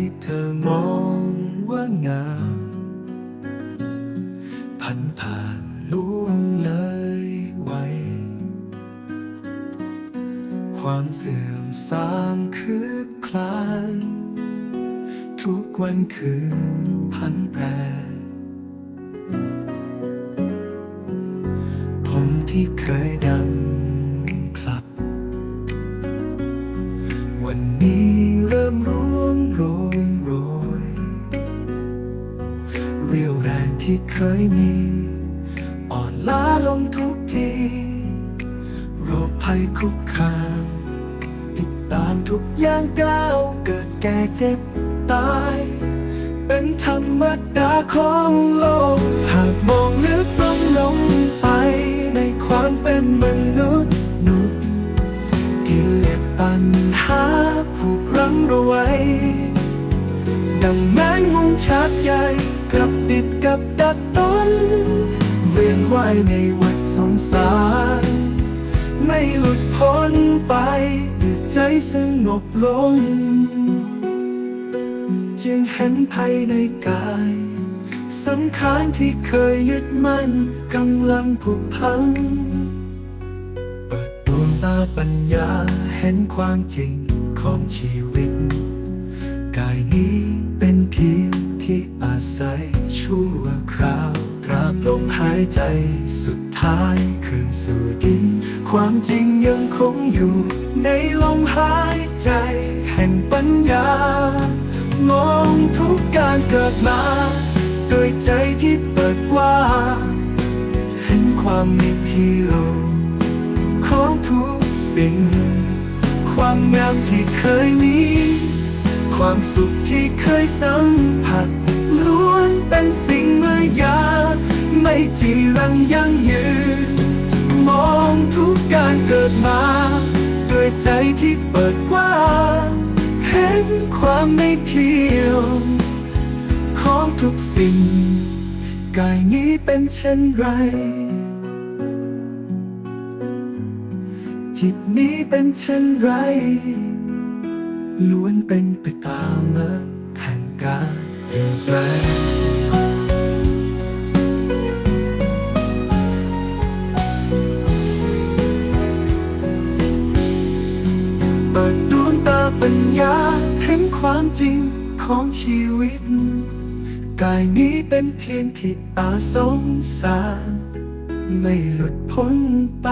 ที่เธอมองว่างามพันผ่านล่วงเลยไวความเสื่อมสามคืบคลาน ทุกวันคืนพันแปรผมที่เคยด ที่เคยมี อ่อนล้าลงทุกทีโรคภัยคุกคาม ติดตามทุกอย่างก้าวเกิดแก่เจ็บตาย เป็นธรรมดาของโลกหาายในวัฏสงสาร ไม่หลุดพ้นไปเมื่อใจสงบลง จึงเห็นภายในกายสังขารที่เคยยึดมั่นกำลังผุพัง เปิดดวงตาปัญญาเห็นความจริงของชีวิต กายนี้เป็นเพียงที่อาศัยชั่วคราวาบลมหายใจ สุดท้ายคืนสู่ดิน ความจริงยังคงอยู่ ในลมหายใจ แห่งปัญญามองทุกการเกิดมา โดยใจที่เปิดกว้างเห็นความม่เที่ยวของทุกสิ่ง ความงามที่เคยมี ความสุขที่เคยสัมผัส เป็นสิ่งเมื่อยา ไม่จีรังยั่งยืน มองทุกการเกิดมา ด้วยใจที่เปิดกว้างเห็นความไม่เที่ยว ของทุกสิ่ง กายนี้เป็นเช่นไร จิตนี้เป็นเช่นไรล้วนเป็นไปตามเมื่อแห่งการเปลี่ยนแปลง ปิดดวงตาปัญญาเห็นความจริงของชีวิต กายนี้เป็นเพียงที่อาสงสาร ไม่หลุดพ้นไป